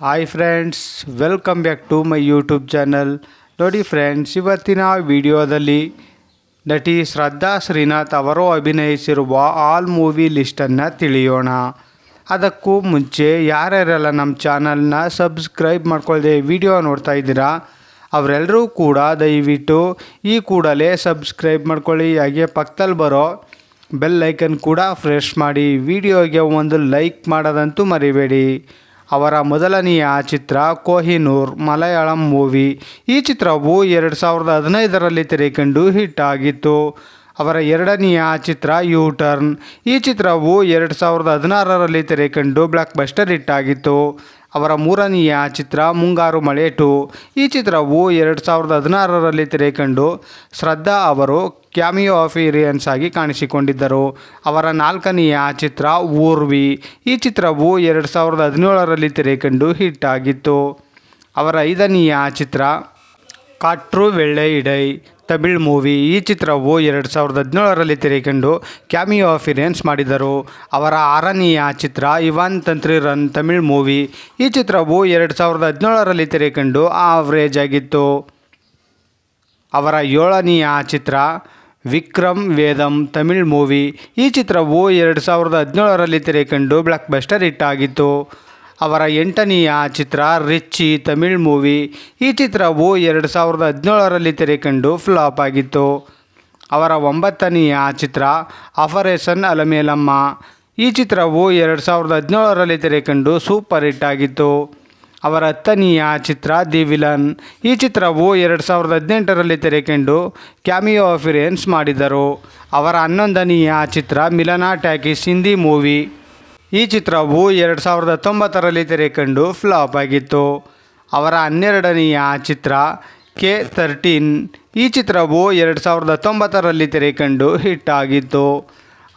Hi friends welcome back to my YouTube channel ನೋಡಿ friends ಇವತ್ತಿನ ವಿಡಿಯೋದಲ್ಲಿ ನಟಿ ಶ್ರದ್ಧಾ ಶ್ರೀನಾಥ್ ಅವರು ಅಭಿನಯಿಸಿರುವ ಆಲ್ ಮೂವಿ ಲಿಸ್ಟನ್ನು ತಿಳಿಯೋಣ. ಅದಕ್ಕೂ ಮುಂಚೆ ಯಾರ್ಯಾರೆಲ್ಲ ನಮ್ಮ ಚಾನಲ್ನ ಸಬ್ಸ್ಕ್ರೈಬ್ ಮಾಡ್ಕೊಳ್ಳದೆ ವಿಡಿಯೋ ನೋಡ್ತಾ ಇದ್ದೀರಾ ಅವರೆಲ್ಲರೂ ಕೂಡ ದಯವಿಟ್ಟು ಈ ಕೂಡಲೇ ಸಬ್ಸ್ಕ್ರೈಬ್ ಮಾಡ್ಕೊಳ್ಳಿ. ಹಾಗೆ ಪಕ್ಕದಲ್ಲಿ ಬರೋ ಬೆಲ್ ಐಕನ್ ಕೂಡ ಫ್ರೆಶ್ ಮಾಡಿ ವಿಡಿಯೋಗೆ ಒಂದು ಲೈಕ್ ಮಾಡೋದಂತೂ ಮರಿಬೇಡಿ. ಅವರ ಮೊದಲನೆಯ ಚಿತ್ರ ಕೊಹಿನೂರ್ ಮಲಯಾಳಂ ಮೂವಿ. ಈ ಚಿತ್ರವು ಎರಡು ಸಾವಿರದ ಹದಿನೈದರಲ್ಲಿ ತೆರೆಕಂಡು ಹಿಟ್ ಆಗಿತ್ತು. ಅವರ ಎರಡನೆಯ ಚಿತ್ರ ಯು ಟರ್ನ್. ಈ ಚಿತ್ರವು ಎರಡು ಸಾವಿರದ ಹದಿನಾರರಲ್ಲಿ ತೆರೆಕಂಡು ಬ್ಲಾಕ್ ಬಸ್ಟರ್ ಹಿಟ್ ಆಗಿತ್ತು. ಅವರ ಮೂರನೆಯ ಚಿತ್ರ ಮುಂಗಾರು ಮಳೆ ಟು. ಈ ಚಿತ್ರವು ಎರಡು ಸಾವಿರದ ಹದಿನಾರರಲ್ಲಿ ತೆರೆಕಂಡು ಶ್ರದ್ಧಾ ಅವರು ಕ್ಯಾಮಿಯೋ ಆಫೀರಿಯನ್ಸ್ ಆಗಿ ಕಾಣಿಸಿಕೊಂಡಿದ್ದರು. ಅವರ ನಾಲ್ಕನೆಯ ಚಿತ್ರ ಊರ್ವಿ ಈ ಚಿತ್ರವು ಎರಡು ಸಾವಿರದ ಹದಿನೇಳರಲ್ಲಿ ತೆರೆಕಂಡು ಹಿಟ್ ಆಗಿತ್ತು. ಅವರ ಐದನೆಯ ಚಿತ್ರ ಕಾಟ್ರು ವೆಳ್ಳೆ ಇಡೈ ತಮಿಳ್ ಮೂವಿ ಈ ಚಿತ್ರವು ಎರಡು ಸಾವಿರದ ಹದಿನೇಳರಲ್ಲಿ ತೆರೆಕಂಡು ಕ್ಯಾಮಿಯೋ ಅಫಿರೆನ್ಸ್ ಮಾಡಿದರು. ಅವರ ಆರನೆಯ ಚಿತ್ರ ಇವಾನ್ ತಂತ್ರಿ ರನ್ ತಮಿಳ್ ಮೂವಿ. ಈ ಚಿತ್ರವು ಎರಡು ಸಾವಿರದ ಹದಿನೇಳರಲ್ಲಿ ತೆರೆಕಂಡು ಆವ್ರೇಜ್ ಆಗಿತ್ತು. ಅವರ ಏಳನೆಯ ಚಿತ್ರ ವಿಕ್ರಮ್ ವೇದಂ ತಮಿಳ್ ಮೂವಿ. ಈ ಚಿತ್ರವು ಎರಡು ಸಾವಿರದ ಹದಿನೇಳರಲ್ಲಿ ತೆರೆಕಂಡು ಬ್ಲಾಕ್ ಬಸ್ಟರ್ ಹಿಟ್ ಆಗಿತ್ತು. ಅವರ ಎಂಟನೆಯ ಚಿತ್ರ ರಿಚ್ಚಿ ತಮಿಳ್ ಮೂವಿ. ಈ ಚಿತ್ರವು ಎರಡು ಸಾವಿರದ ಹದಿನೇಳರಲ್ಲಿ ತೆರೆಕಂಡು ಫ್ಲಾಪ್ ಆಗಿತ್ತು. ಅವರ ಒಂಬತ್ತನೆಯ ಚಿತ್ರ ಆಪರೇಷನ್ ಅಲಮೇಲಮ್ಮ. ಈ ಚಿತ್ರವು ಎರಡು ಸಾವಿರದ ಹದಿನೇಳರಲ್ಲಿ ತೆರೆಕಂಡು ಸೂಪರ್ ಹಿಟ್ ಆಗಿತ್ತು. ಅವರ ಹತ್ತನೆಯ ಚಿತ್ರ ದಿ ವಿಲನ್. ಈ ಚಿತ್ರವು ಎರಡು ಸಾವಿರದ ಹದಿನೆಂಟರಲ್ಲಿ ತೆರೆಕಂಡು ಕ್ಯಾಮಿಯೋ ಅಫಿರೆನ್ಸ್ ಮಾಡಿದರು ಅವರ ಹನ್ನೊಂದನೆಯ ಚಿತ್ರ ಮಿಲನಾ ಟ್ಯಾಕಿಸ್ ಹಿಂದಿ ಮೂವಿ. ಈ ಚಿತ್ರವು ಎರಡು ಸಾವಿರದ ಹತ್ತೊಂಬತ್ತರಲ್ಲಿ ತೆರೆಕಂಡು ಫ್ಲಾಪ್ ಆಗಿತ್ತು. ಅವರ ಹನ್ನೆರಡನೆಯ ಚಿತ್ರ ಕೆ ತರ್ಟೀನ್ ಈ ಚಿತ್ರವು ಎರಡು ಸಾವಿರದ ಹತ್ತೊಂಬತ್ತರಲ್ಲಿ ತೆರೆಕಂಡು ಹಿಟ್ ಆಗಿತ್ತು.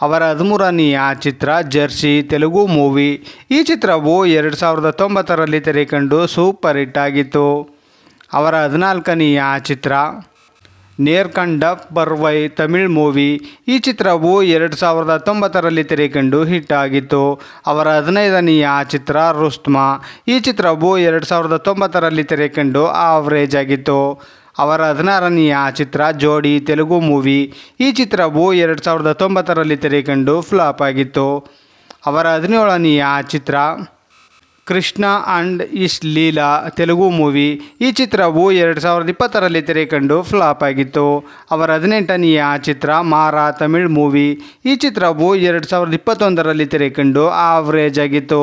ಅವರ ಹದಿಮೂರನೆಯ ಚಿತ್ರ ಜರ್ಸಿ ತೆಲುಗು ಮೂವಿ. ಈ ಚಿತ್ರವು ಎರಡು ಸಾವಿರದ ಹತ್ತೊಂಬತ್ತರಲ್ಲಿ ತೆರೆಕಂಡು ಸೂಪರ್ ಹಿಟ್ ಆಗಿತ್ತು. ಅವರ ಹದಿನಾಲ್ಕನೆಯ ಚಿತ್ರ ನೇರ್ಕಂಡ ಪರ್ವೈ ತಮಿಳ್ ಮೂವಿ. ಈ ಚಿತ್ರವು ಎರಡು ಸಾವಿರದ ಹತ್ತೊಂಬತ್ತರಲ್ಲಿ ತೆರೆಕಂಡು ಹಿಟ್ ಆಗಿತ್ತು. ಅವರ ಹದಿನೈದನೆಯ ಚಿತ್ರ ರುಸ್ತ್ಮಾ. ಈ ಚಿತ್ರವು ಎರಡು ಸಾವಿರದ ಹತ್ತೊಂಬತ್ತರಲ್ಲಿ ತೆರೆಕಂಡು ಆವರೇಜ್ ಆಗಿತ್ತು. ಅವರ ಹದಿನಾರನೆಯ ಚಿತ್ರ ಜೋಡಿ ತೆಲುಗು ಮೂವಿ. ಈ ಚಿತ್ರವು ಎರಡು ಸಾವಿರದ ಹತ್ತೊಂಬತ್ತರಲ್ಲಿ ತೆರೆಕಂಡು ಫ್ಲಾಪ್ ಆಗಿತ್ತು. ಅವರ ಹದಿನೇಳನೆಯ ಚಿತ್ರ Krishna and his Leela Telugu movie. ಈ ಚಿತ್ರವು ಎರಡು ಸಾವಿರದ ಇಪ್ಪತ್ತರಲ್ಲಿ ತೆರೆಕಂಡು ಫ್ಲಾಪ್ ಆಗಿತ್ತು. ಅವರ ಹದಿನೆಂಟನೆಯ ಚಿತ್ರ ಮಾರ ತಮಿಳ್ ಮೂವಿ. ಈ ಚಿತ್ರವು ಎರಡು ಸಾವಿರದ ಇಪ್ಪತ್ತೊಂದರಲ್ಲಿ ತೆರೆಕಂಡು ಆವ್ರೇಜ್ ಆಗಿತ್ತು.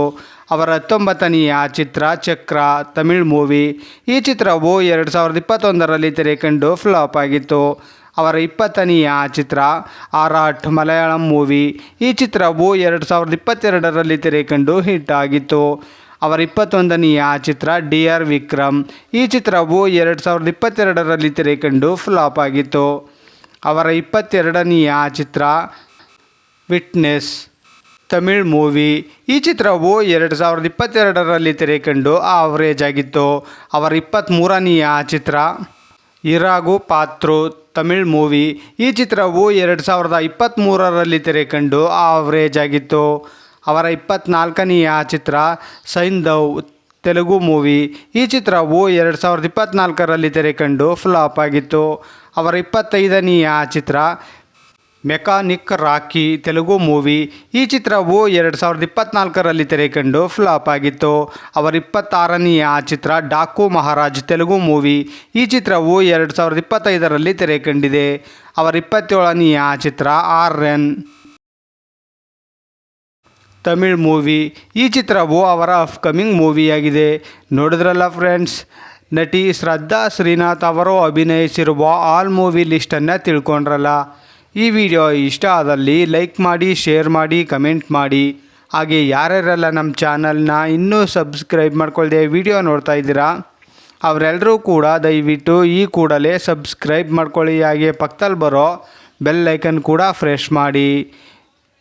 ಅವರ ಹತ್ತೊಂಬತ್ತನೆಯ ಚಿತ್ರ ಚಕ್ರ ತಮಿಳ್ ಮೂವಿ. ಈ ಚಿತ್ರವು ಎರಡು ಸಾವಿರದ ಇಪ್ಪತ್ತೊಂದರಲ್ಲಿ ತೆರೆಕಂಡು ಫ್ಲಾಪ್ ಆಗಿತ್ತು. ಅವರ ಇಪ್ಪತ್ತನೆಯ ಚಿತ್ರ ಆರಾಟ್ ಮಲಯಾಳಂ ಮೂವಿ. ಈ ಚಿತ್ರವು ಎರಡು ಸಾವಿರದ ಇಪ್ಪತ್ತೆರಡರಲ್ಲಿ ತೆರೆಕಂಡು ಹಿಟ್ ಆಗಿತ್ತು. ಅವರ ಇಪ್ಪತ್ತೊಂದನೆಯ ಚಿತ್ರ ಡಿ ಆರ್ ವಿಕ್ರಮ್. ಈ ಚಿತ್ರವು ಎರಡು ಸಾವಿರದ ಇಪ್ಪತ್ತೆರಡರಲ್ಲಿ ತೆರೆಕಂಡು ಫ್ಲಾಪ್ ಆಗಿತ್ತು. ಅವರ ಇಪ್ಪತ್ತೆರಡನೆಯ ಚಿತ್ರ ವಿಟ್ನೆಸ್ ತಮಿಳ್ ಮೂವಿ. ಈ ಚಿತ್ರವು ಎರಡು ಸಾವಿರದ ಇಪ್ಪತ್ತೆರಡರಲ್ಲಿ ತೆರೆಕಂಡು ಆವರೇಜ್ ಆಗಿತ್ತು. ಅವರ ಇಪ್ಪತ್ತ್ಮೂರನೆಯ ಚಿತ್ರ ಇರಾಗು ಪಾತ್ರು ತಮಿಳ್ ಮೂವಿ. ಈ ಚಿತ್ರವು ಎರಡು ಸಾವಿರದ ಇಪ್ಪತ್ತ್ಮೂರರಲ್ಲಿ ತೆರೆಕಂಡು ಆವರೇಜ್ ಆಗಿತ್ತು. ಅವರ ಇಪ್ಪತ್ತ್ನಾಲ್ಕನೆಯ ಚಿತ್ರ ಸೈಂಧವ್ ತೆಲುಗು ಮೂವಿ. ಈ ಚಿತ್ರವು ಎರಡು ಸಾವಿರದ ಇಪ್ಪತ್ತ್ನಾಲ್ಕರಲ್ಲಿ ತೆರೆಕಂಡು ಫ್ಲಾಪ್ ಆಗಿತ್ತು. ಅವರ ಇಪ್ಪತ್ತೈದನೆಯ ಚಿತ್ರ ಮೆಕಾನಿಕ್ ರಾಕಿ ತೆಲುಗು ಮೂವಿ. ಈ ಚಿತ್ರವು ಎರಡು ಸಾವಿರದ ಇಪ್ಪತ್ತ್ನಾಲ್ಕರಲ್ಲಿ ತೆರೆಕಂಡು ಫ್ಲಾಪ್ ಆಗಿತ್ತು. ಅವರ ಇಪ್ಪತ್ತಾರನೆಯ ಚಿತ್ರ ಡಾಕು ಮಹಾರಾಜ್ ತೆಲುಗು ಮೂವಿ. ಈ ಚಿತ್ರವು ಎರಡು ಸಾವಿರದ ಇಪ್ಪತ್ತೈದರಲ್ಲಿ ತೆರೆಕಂಡಿದೆ. ಅವರ ಇಪ್ಪತ್ತೇಳನೆಯ ಚಿತ್ರ ಆರ್ ಎನ್. ತಮಿಳ್ ಮೂವಿ, ಈ ಚಿತ್ರವು ಅವರ ಅಪ್ಕಮಿಂಗ್ ಮೂವಿಯಾಗಿದೆ. ನೋಡಿದ್ರಲ್ಲ ಫ್ರೆಂಡ್ಸ್? ನಟಿ ಶ್ರದ್ಧಾ ಶ್ರೀನಾಥ್ ಅವರು ಅಭಿನಯಿಸಿರುವ ಆಲ್ ಮೂವಿ ಲಿಸ್ಟನ್ನು ತಿಳ್ಕೊಂಡ್ರಲ್ಲ. ಈ ವಿಡಿಯೋ ಇಷ್ಟ ಆದಲ್ಲಿ ಲೈಕ್ ಮಾಡಿ, ಶೇರ್ ಮಾಡಿ, ಕಮೆಂಟ್ ಮಾಡಿ. ಹಾಗೆ ಯಾರ್ಯಾರೆಲ್ಲ ನಮ್ಮ ಚಾನಲ್ನ ಇನ್ನೂ ಸಬ್ಸ್ಕ್ರೈಬ್ ಮಾಡ್ಕೊಳ್ದೆ ವಿಡಿಯೋ ನೋಡ್ತಾ ಇದ್ದೀರಾ? ಅವರೆಲ್ಲರೂ ಕೂಡ ದಯವಿಟ್ಟು ಈ ಕೂಡಲೇ ಸಬ್ಸ್ಕ್ರೈಬ್ ಮಾಡ್ಕೊಳ್ಳಿ. ಹಾಗೆ ಪಕ್ಕದಲ್ಲಿ ಬರೋ ಬೆಲ್ ಐಕನ್ ಕೂಡ ಫ್ರೆಶ್ ಮಾಡಿ.